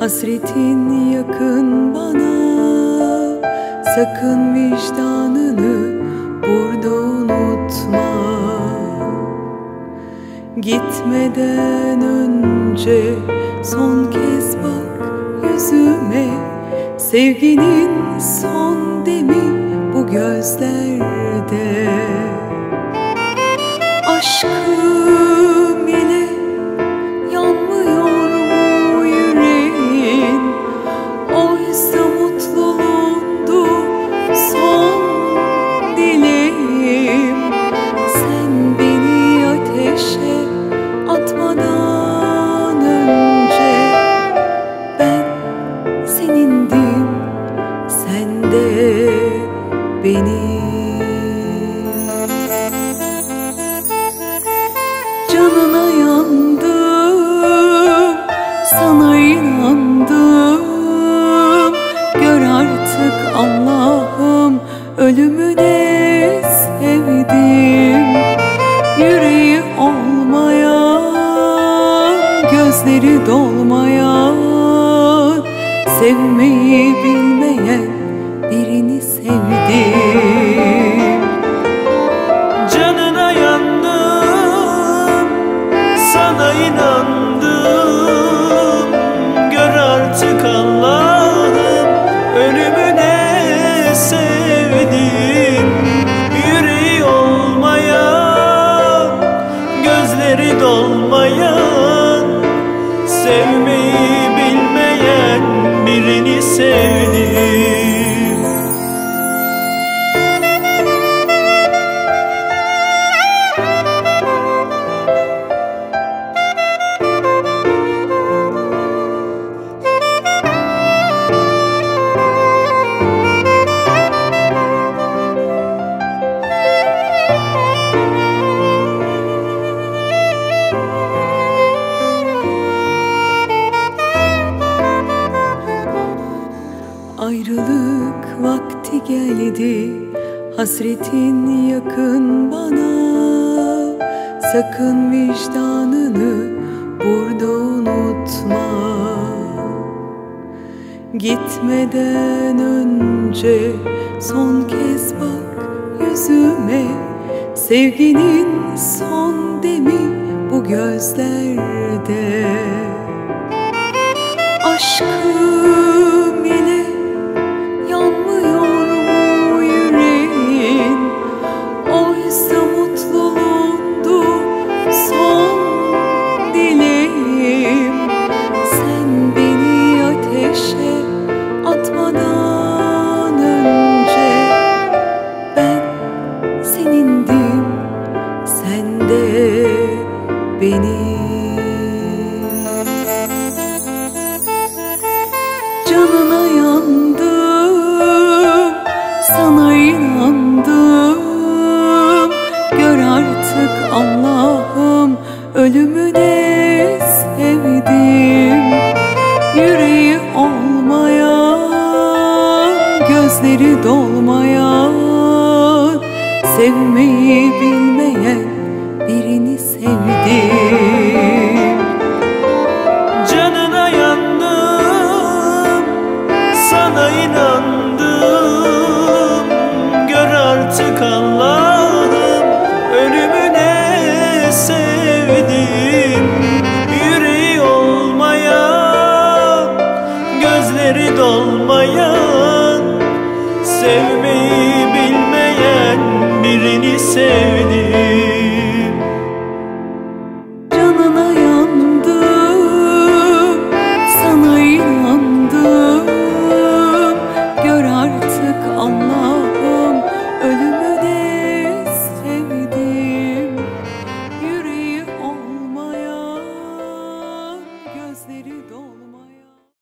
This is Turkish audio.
Hasretin yakın bana. Sakın vicdanını burada unutma. Gitmeden önce son kez bak yüzüme. Sevginin son demi bu gözlerde. Aşkım Canına yandım, sana inandım. Gör artık Allah'ım ölümüne sevdim. Yüreği olmayan, gözleri dolmayan Sevmeyi bilmeyen birini sana Ayrılık vakti geldi Hasretin yakın bana. Sakın vicdanını burada unutma. Gitmeden önce son kez bak yüzüme. Sevginin son demi bu gözlerde. Aşkım benim Canına yandım, sana inandım. Gör artık Allah'ım ölümüne sevdim. Yüreği olmayan, gözleri dolmayan Sevmeyi bilmeyen gözleri dolmayan Sevmeyi bilmeyen birini sevdim